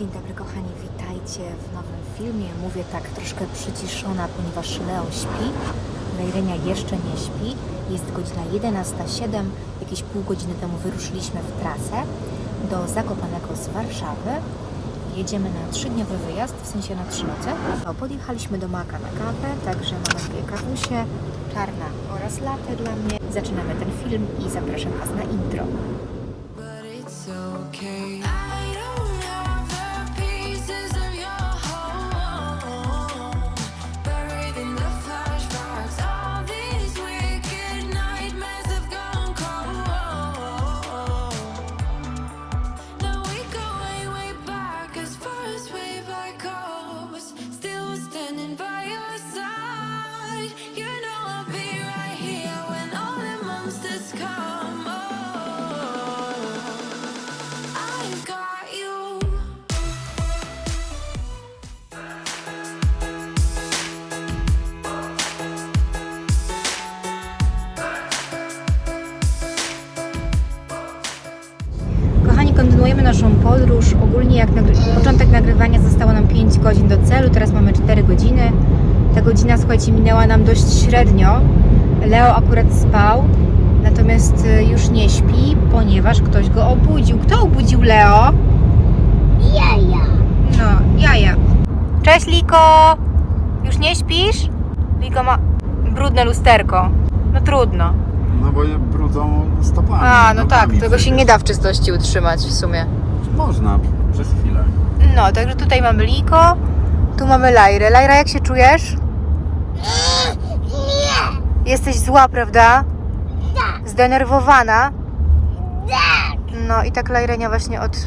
Dzień dobry kochani, witajcie w nowym filmie. Mówię tak troszkę przyciszona, ponieważ Leo śpi. Lejrenia jeszcze nie śpi. Jest godzina 11.07. Jakieś pół godziny temu wyruszyliśmy w trasę do Zakopanego z Warszawy. Jedziemy na trzydniowy wyjazd, w sensie na trzy noce. Podjechaliśmy do Maka na kawę, także mamy dwie kawusie, czarna oraz latte dla mnie. Zaczynamy ten film i zapraszam Was na intro. Naszą podróż. Ogólnie jak nagry- początek nagrywania zostało nam 5 godzin do celu, teraz mamy 4 godziny. Ta godzina, słuchajcie, minęła nam dość średnio. Leo akurat spał, natomiast y, już nie śpi, ponieważ ktoś go obudził. Kto obudził Leo? Jaja. No, jaja. Cześć Liko! Już nie śpisz? Liko ma brudne lusterko. No trudno. No bo je brudzą stopami. A, no tak, nogami tego się przecież. nie da w czystości utrzymać w sumie. Można przez chwilę. No, także tutaj mamy Liko, tu mamy Lajrę. Lajra, jak się czujesz? Nie. Jesteś zła, prawda? Tak. Zdenerwowana? Tak. No i tak Lajrenia właśnie od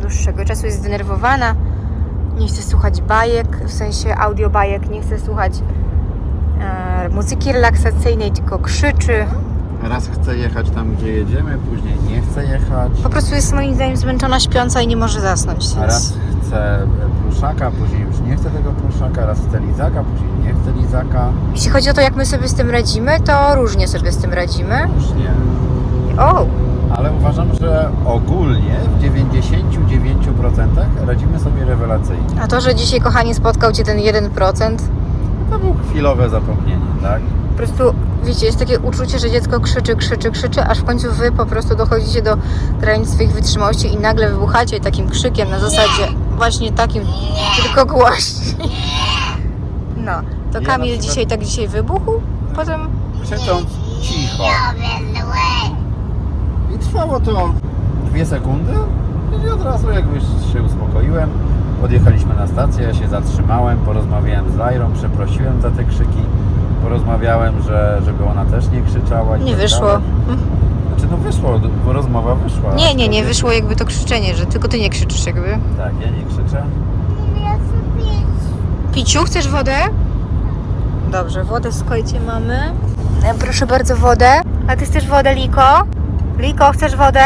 dłuższego czasu jest zdenerwowana. Nie chce słuchać bajek, w sensie audio bajek, nie chce słuchać e, muzyki relaksacyjnej, tylko krzyczy. Raz chce jechać tam, gdzie jedziemy, później nie chce jechać. Po prostu jest moim zdaniem zmęczona, śpiąca i nie może zasnąć. A Więc... raz chce pluszaka, później już nie chce tego pluszaka. Raz chce lizaka, później nie chce lizaka. Jeśli chodzi o to, jak my sobie z tym radzimy, to różnie sobie z tym radzimy. Już nie. O, Ale uważam, że ogólnie w 99% radzimy sobie rewelacyjnie. a to, że dzisiaj, kochani, spotkał Cię ten 1%, To było chwilowe zapomnienie, tak? po prostu, wiecie, jest takie uczucie, że dziecko krzyczy, krzyczy, krzyczy, aż w końcu Wy po prostu dochodzicie do granic swoich wytrzymałości i nagle wybuchacie takim krzykiem na zasadzie właśnie takim, tylko głośniej. No, to Ja na Kamil przykład- dzisiaj tak dzisiaj wybuchł, potem Krzycząc cicho. I trwało to dwie sekundy i od razu jakby się uspokoiłem. Podjechaliśmy na stację, ja się zatrzymałem, porozmawiałem z Lajrą, przeprosiłem za te krzyki. Porozmawiałem, że, żeby ona też nie krzyczała. i nie tak wyszło. dalej. Znaczy no wyszło, bo rozmowa wyszła. Nie, nie, nie wyszło jakby to krzyczenie, że tylko Ty nie krzyczysz jakby. Tak, ja nie krzyczę. Piciu, chcesz wodę? Dobrze, wodę słuchajcie mamy. E, Proszę bardzo wodę. A ty chcesz wodę, Liko? Liko, chcesz wodę?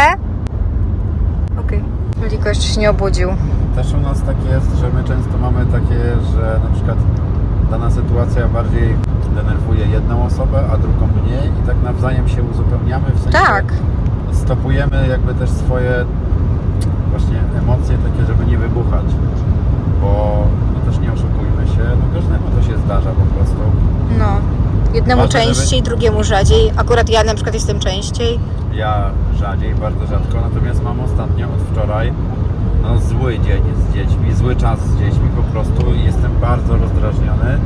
Okej. Liko jeszcze się nie obudził. Też u nas tak jest, że my często mamy takie, że na przykład dana sytuacja bardziej denerwuje jedną osobę, a drugą mniej i tak nawzajem się uzupełniamy, w sensie Tak. stopujemy jakby też swoje właśnie emocje takie, żeby nie wybuchać, bo no też nie oszukujmy się, no każdemu to się zdarza po prostu. No. Jednemu Ważne, żeby- częściej, drugiemu rzadziej. Akurat ja na przykład jestem częściej. Ja rzadziej, bardzo rzadko, natomiast mam ostatnio od wczoraj no, zły dzień z dziećmi, zły czas z dziećmi po prostu i jestem bardzo rozdrażniony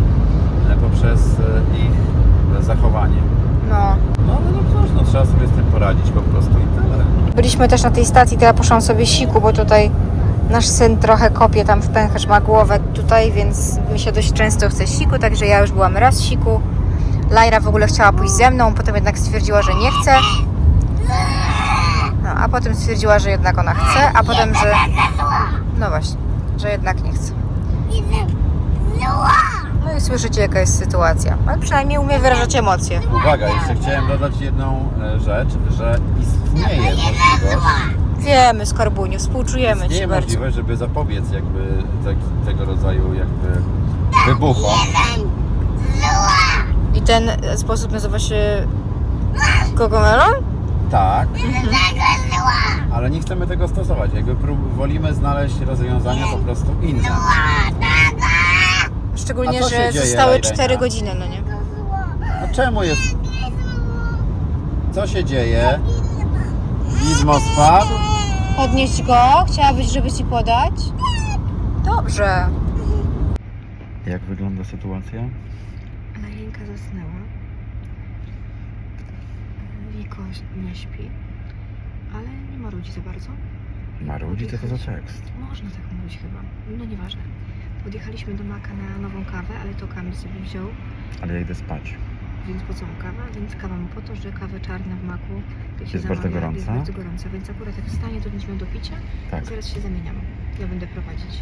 e, poprzez e, ich zachowanie. No. No ale no cóż, no trzeba sobie z tym poradzić po prostu i tyle. Byliśmy też na tej stacji, teraz poszłam sobie siku, bo tutaj nasz syn trochę kopie tam w pęcherz, ma głowę tutaj, więc mi się dość często chce siku, także ja już byłam raz siku. Lajra w ogóle chciała pójść ze mną, potem jednak stwierdziła, że nie chce. A potem stwierdziła, że jednak ona chce, a potem, że... No właśnie, że jednak nie chce. No i słyszycie, jaka jest sytuacja. Ale przynajmniej umie wyrażać emocje. Uwaga, jeszcze chciałem dodać jedną e, rzecz, że istnieje możliwość, Wiemy, Skarbuniu, współczujemy istnieje Ci bardzo. możliwość, żeby zapobiec jakby tak- tego rodzaju jakby wybuchom. I ten e, sposób nazywa się Kogomelon? Tak. Ale nie chcemy tego stosować. Jakby prób, wolimy znaleźć rozwiązania po prostu inne. Szczególnie, A co się że dzieje, zostały Lajrenia? 4 godziny, no nie? A czemu jest... Co się dzieje? Gizmo spadł? Podnieść go? Chciałabyś, żeby ci podać? Dobrze. Jak wygląda sytuacja? Lajlinka zasnęła. Wiko nie śpi, ale nie marudzi za bardzo. Marudzi, co to za tekst? Można tak mówić chyba. No nieważne. Podjechaliśmy do Maka na nową kawę, ale to Kamil sobie wziął, Ale ja idę spać. więc po co mu kawa? Więc kawa mu po to, że kawę czarne w Maku jak się Jest bardzo zamawia, gorąca? Jest bardzo gorąca, więc akurat jak wstanie, to będziemy do picia. Tak. Zaraz się zamieniamy. Ja będę prowadzić.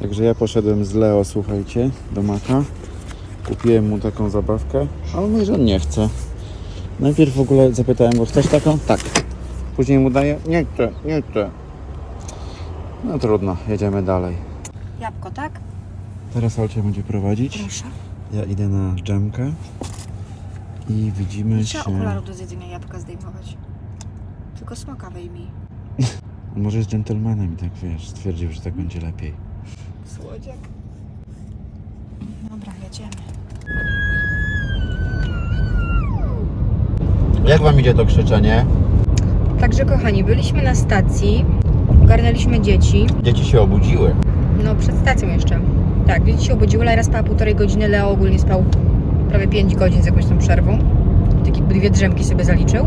Także ja poszedłem z Leo, słuchajcie, do Maka. Kupiłem mu taką zabawkę, a on mówi, że on nie chce. Najpierw w ogóle zapytałem go, chcesz taką? Tak. Później mu daję, nie chcę, nie chcę. No trudno, jedziemy dalej. Jabłko, tak? Teraz Olcia będzie prowadzić. Proszę. Ja idę na dżemkę i widzimy Nie się... trzeba okularów do zjedzenia jabłka zdejmować. Tylko smoka wyjmij. Może jest dżentelmenem i tak wiesz, stwierdził, że tak będzie lepiej. Słodziak. Dobra, jedziemy. Jak wam idzie to krzyczenie? Także kochani, byliśmy na stacji, ogarnęliśmy dzieci. Dzieci się obudziły. No, przed stacją jeszcze. Tak, dzieci się obudziły, Lajra spała półtorej godziny, Leo ogólnie spał prawie 5 godzin z jakąś tą przerwą. Tak jakby dwie drzemki sobie zaliczył,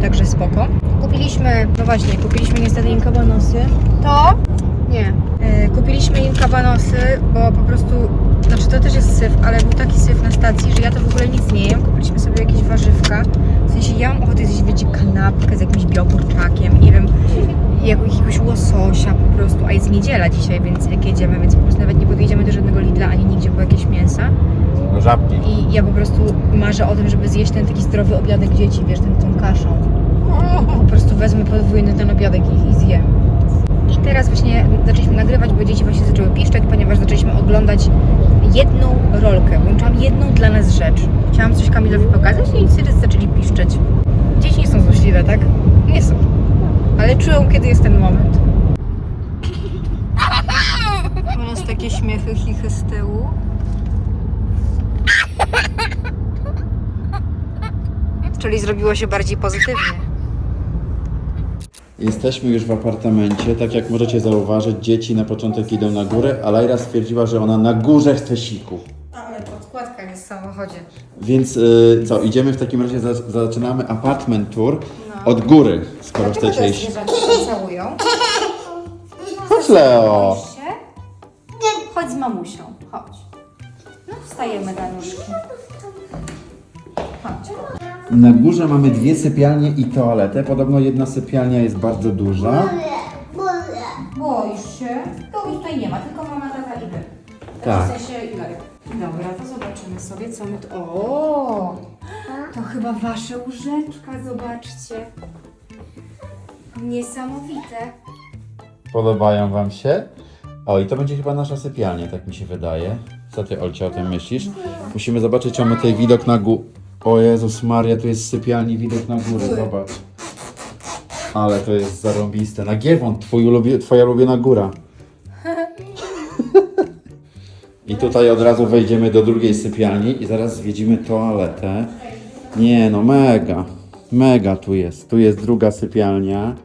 także spoko. Kupiliśmy, no właśnie, kupiliśmy niestety im kabanosy. To? Nie. E, kupiliśmy im kabanosy, bo po prostu, znaczy to też jest syf, ale był taki syf na stacji, że ja to w ogóle nic nie jem. Kupiliśmy sobie jakieś warzywka. W sensie ja mam ochotę zjeść, wiecie, kanapkę z jakimś białkurczakiem, nie wiem, jak, jakiegoś łososia po prostu, a jest niedziela dzisiaj, więc jak jedziemy, więc po prostu nawet nie podjedziemy do żadnego Lidla ani nigdzie po jakieś mięsa No żabki. i ja po prostu marzę o tym, żeby zjeść ten taki zdrowy obiadek dzieci, wiesz, ten, tą kaszą. Po prostu wezmę podwójny ten obiadek i, i zjem. I teraz właśnie zaczęliśmy nagrywać, bo dzieci właśnie zaczęły piszczeć, ponieważ zaczęliśmy oglądać jedną rolkę. Włączyłam jedną dla nas rzecz. Chciałam coś Kamilowi pokazać i wszyscy zaczęli piszczeć. Dzieci nie są złośliwe, tak? Nie są. Ale czują, kiedy jest ten moment. U takie śmiechy, chichy z tyłu. Czyli zrobiło się bardziej pozytywnie. Jesteśmy już w apartamencie. Tak jak możecie zauważyć, dzieci na początek idą na górę, a Lajra stwierdziła, że ona na górze chce siku. Ale podkładka jest w samochodzie. Więc y, co, idziemy w takim razie, za, zaczynamy apartment tour od góry, skoro chcecie iść. całują? Chodź Leo! Chodź z mamusią, chodź. No wstajemy na nóżki. Chodź. Na górze mamy dwie sypialnie i toaletę. Podobno jedna sypialnia jest bardzo duża. Boisz się? Kogoś tutaj nie ma, tylko mama, tata i wy. Tak. W sensie. Dobra, to zobaczymy sobie, co my tu... O! To chyba wasze łóżeczka, zobaczcie. Niesamowite. Podobają wam się? O, i to będzie chyba nasza sypialnia, tak mi się wydaje. Co ty, Olcia, o tym myślisz? Musimy zobaczyć, czy mamy tutaj widok na górę. O Jezus Maria, tu jest sypialni widok na górę, zobacz. Ale to jest zarąbiste. Na Giewont, twój ulubie, twoja ulubiona góra. I tutaj od razu wejdziemy do drugiej sypialni i zaraz zwiedzimy toaletę. Nie no, mega. Mega tu jest. Tu jest druga sypialnia.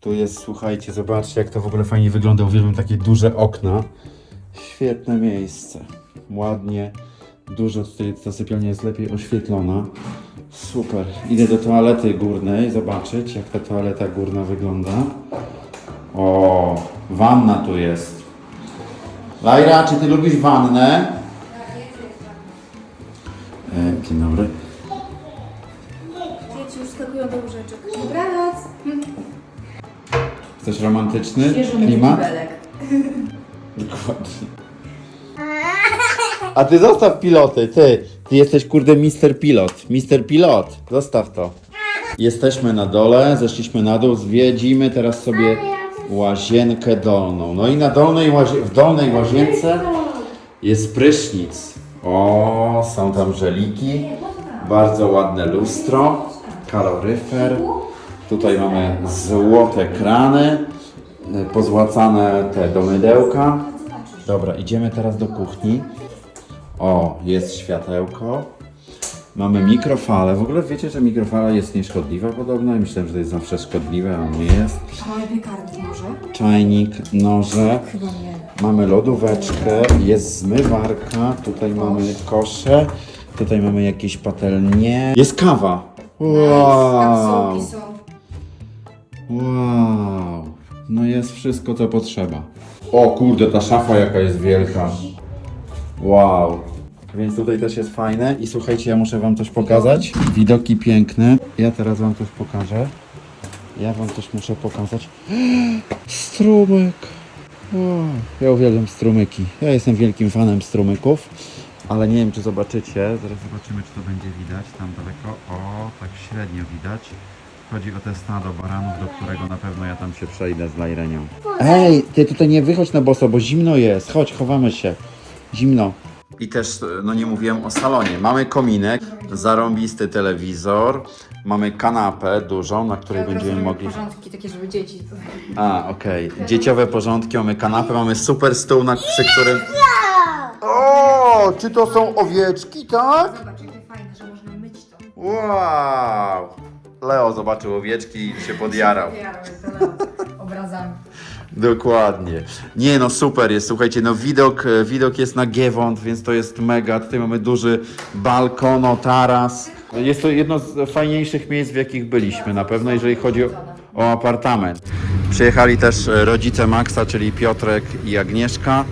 Tu jest, słuchajcie, zobaczcie jak to w ogóle fajnie wygląda. Uwielbiam takie duże okna. Świetne miejsce. Ładnie. Dużo tutaj ta sypialnia jest lepiej oświetlona. Super. Idę do toalety górnej zobaczyć jak ta toaleta górna wygląda. O, wanna tu jest. Lajra, czy ty lubisz wannę? E, dzień dobry. Dzieci już skakują do łóżeczek. Dobranoc. Chcesz romantyczny klimat? Dokładnie. A ty zostaw piloty, ty. Ty jesteś kurde Mister Pilot. Mister Pilot, zostaw to. Jesteśmy na dole, zeszliśmy na dół, zwiedzimy teraz sobie łazienkę dolną. No i na dolnej łazie- w dolnej łazience jest prysznic. O, są tam żeliki, bardzo ładne lustro, kaloryfer. Tutaj mamy złote krany, pozłacane te do mydełka. Dobra, idziemy teraz do kuchni. O, jest światełko. Mamy mikrofalę. W ogóle wiecie, że mikrofala jest nieszkodliwa podobno? I myślałem, że to jest zawsze szkodliwe, a nie jest. Mamy piekarnik może? Czajnik, noże. Chyba nie. Mamy lodóweczkę, jest zmywarka, tutaj mamy kosze, tutaj mamy jakieś patelnie. Jest kawa. Wow. Kapsułki są. Wow. No jest wszystko, co potrzeba. O kurde, ta szafa jaka jest wielka. Wow. Więc tutaj też jest fajne i słuchajcie, ja muszę wam coś pokazać. Widoki piękne. Ja teraz wam coś pokażę. Ja wam też muszę pokazać. Strumyk. Ja uwielbiam strumyki. Ja jestem wielkim fanem strumyków, ale nie wiem czy zobaczycie. Zaraz zobaczymy czy to będzie widać tam daleko. O, tak średnio widać. Chodzi o te stado baranów, do którego na pewno ja tam się przejdę z Lajrenią. Ej, ty tutaj nie wychodź na boso, bo zimno jest. Chodź, chowamy się. Zimno. I też, no nie mówiłem o salonie. Mamy kominek, zarąbisty telewizor, mamy kanapę dużą, na której będziemy mogli... Porządki takie, żeby dzieci... A, okej. Dzieciowe porządki, mamy kanapę, mamy super stół, na, przy którym... O, czy to są owieczki, tak? Zobacz, jakie fajne, że można myć to. Wow. Leo zobaczył owieczki i się podjarał. Obrazami. Dokładnie. Nie no, super jest, słuchajcie, no widok, e, widok jest na Giewont, więc to jest mega. Tutaj mamy duży balkon, taras. Jest to jedno z fajniejszych miejsc, w jakich byliśmy na pewno, jeżeli chodzi o, o apartament. Przyjechali też e, rodzice Maxa, czyli Piotrek i Agnieszka.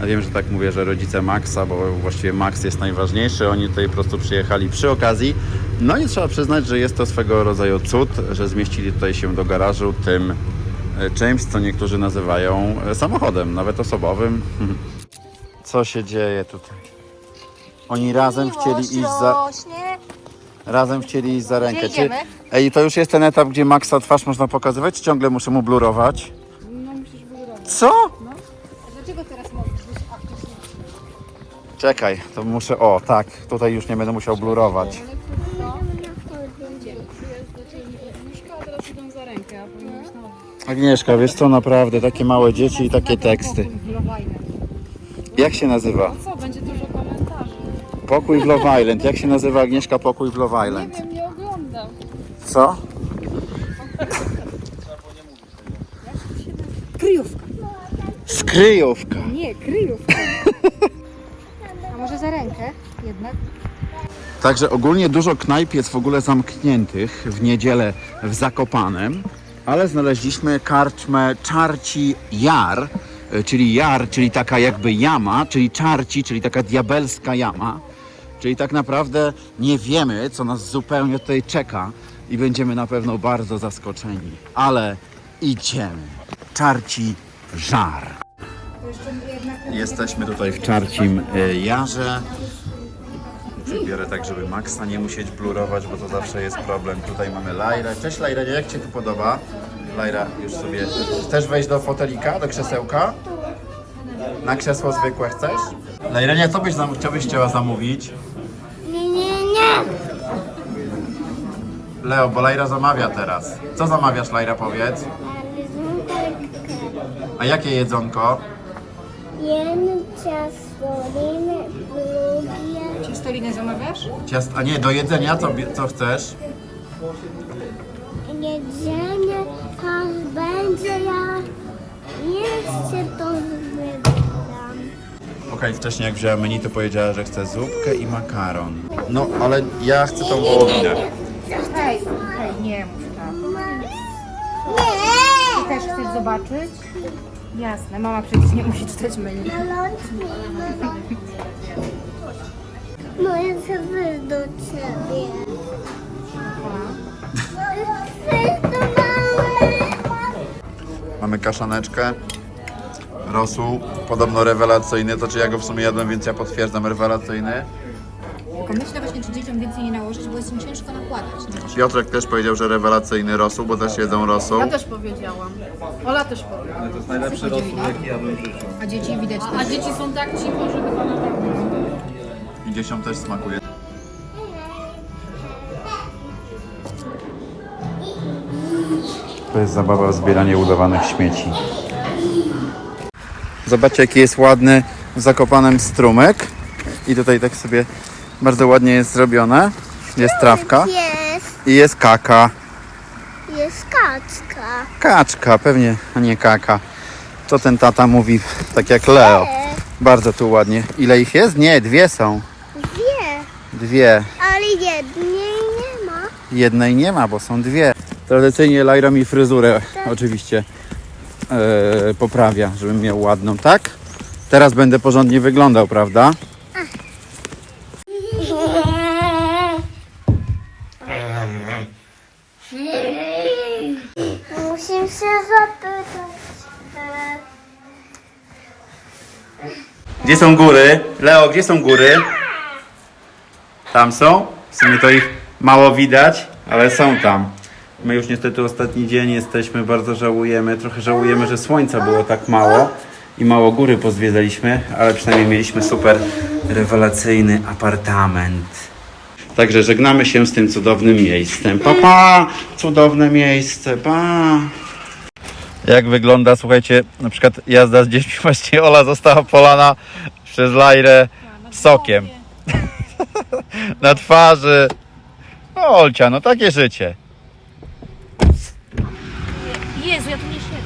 Ja wiem, że tak mówię, że rodzice Maxa, bo właściwie Max jest najważniejszy. Oni tutaj po prostu przyjechali przy okazji. No i trzeba przyznać, że jest to swego rodzaju cud, że zmieścili tutaj się do garażu tym czymś, co niektórzy nazywają e, samochodem, nawet osobowym. Co się dzieje tutaj? Oni razem chcieli iść za, razem chcieli iść za rękę. Idziemy? Ej, to już jest ten etap, gdzie Maxa twarz można pokazywać, czy ciągle muszę mu blurować? No musisz wyrobić. Co? Dlaczego teraz a wcześniej? Czekaj, to muszę. O, tak, tutaj już nie będę musiał blurować. Agnieszka, wiesz co, naprawdę, takie małe dzieci i takie teksty. Jak się nazywa? No co, będzie dużo komentarzy. Pokój w Love Island. Jak się nazywa Agnieszka Pokój w Love Nie Island? wiem, nie oglądam. Co? Kryjówka. Skryjówka. Nie, kryjówka. A może za rękę jednak? Także ogólnie dużo knajp jest w ogóle zamkniętych w niedzielę w Zakopanem, ale znaleźliśmy karczmę Czarci Jar, e, czyli Jar, czyli taka jakby jama, czyli Czarci, czyli taka diabelska jama. Czyli tak naprawdę nie wiemy, co nas zupełnie tutaj czeka i będziemy na pewno bardzo zaskoczeni. Ale idziemy. Czarci Żar. Jesteśmy tutaj w Czarcim e, Jarze. Biorę tak, żeby Maxa nie musieć blurować, bo to zawsze jest problem. Tutaj mamy Lajrę. Cześć Lajra, jak Ci tu podoba? Lajra, już sobie... Chcesz wejść do fotelika, do krzesełka? Na krzesło zwykłe chcesz? Lajrenia, co byś, zam- co byś chciała zamówić? Nie, nie, nie. Leo, bo Lajra zamawia teraz. Co zamawiasz, Lajra, powiedz? A jakie jedzonko? Jem ciastoliny, lubię Ciastolinę zamawiasz? Ciast... A nie, do jedzenia co, bie- co chcesz? jedzenie, to będzie ja jeszcze to wybrałam. Okej, wcześniej jak wzięła menu, to powiedziała, że chce zupkę i makaron. No, ale ja chcę tą wołowinę. Hej, hej, nie mów tak. Nie! Ty też chcesz zobaczyć? Jasne, mama przecież nie musi czytać menu. No chcę wyjść do ciebie. Mamy. Mamy kaszaneczkę, rosół, podobno rewelacyjny, to czy ja go w sumie jadłem, więc ja potwierdzam, rewelacyjny. Tylko myślę właśnie, czy dzieciom więcej nie nałożyć, bo jest im ciężko nakładać. Piotrek też powiedział, że rewelacyjny rosół, bo też jedzą rosół. Ja też powiedziałam. Ola też powiedziała. To jest najlepszy rosół, jaki jadłem w życiu. A dzieci widać A też. dzieci są tak cicho, że chyba naprawdę. I dzieciom też smakuje. To jest zabawa w zbieranie udawanych śmieci. Zobaczcie, jaki jest ładny w Zakopanem strumyk. I tutaj tak sobie bardzo ładnie jest zrobione. Jest trawka Jest, i jest kaka. jest kaczka. Kaczka, pewnie, a nie kaka. To ten tata mówi tak jak Leo. Bardzo tu ładnie. Ile ich jest? Nie, dwie są. Wie, Dwie. ale jednej nie ma. Jednej nie ma, bo są dwie. Tradycyjnie Lajra mi fryzurę oczywiście e, poprawia, żebym miał ładną, tak? Teraz będę porządnie wyglądał, prawda? Muszę się zapytać. Gdzie są góry? Leo, gdzie są góry? Tam są? W sumie to ich mało widać, ale są tam. My już niestety ostatni dzień jesteśmy, bardzo żałujemy. Trochę żałujemy, że słońca było tak mało i mało góry pozwiedzaliśmy, ale przynajmniej mieliśmy super rewelacyjny apartament. Także żegnamy się z tym cudownym miejscem. Pa, pa! Cudowne miejsce, pa! Jak wygląda, słuchajcie, na przykład jazda z dziećmi, właśnie Ola została polana przez Lajrę sokiem. na twarzy. No Olcia, no takie życie. Jezu, ja tu nie siedzę.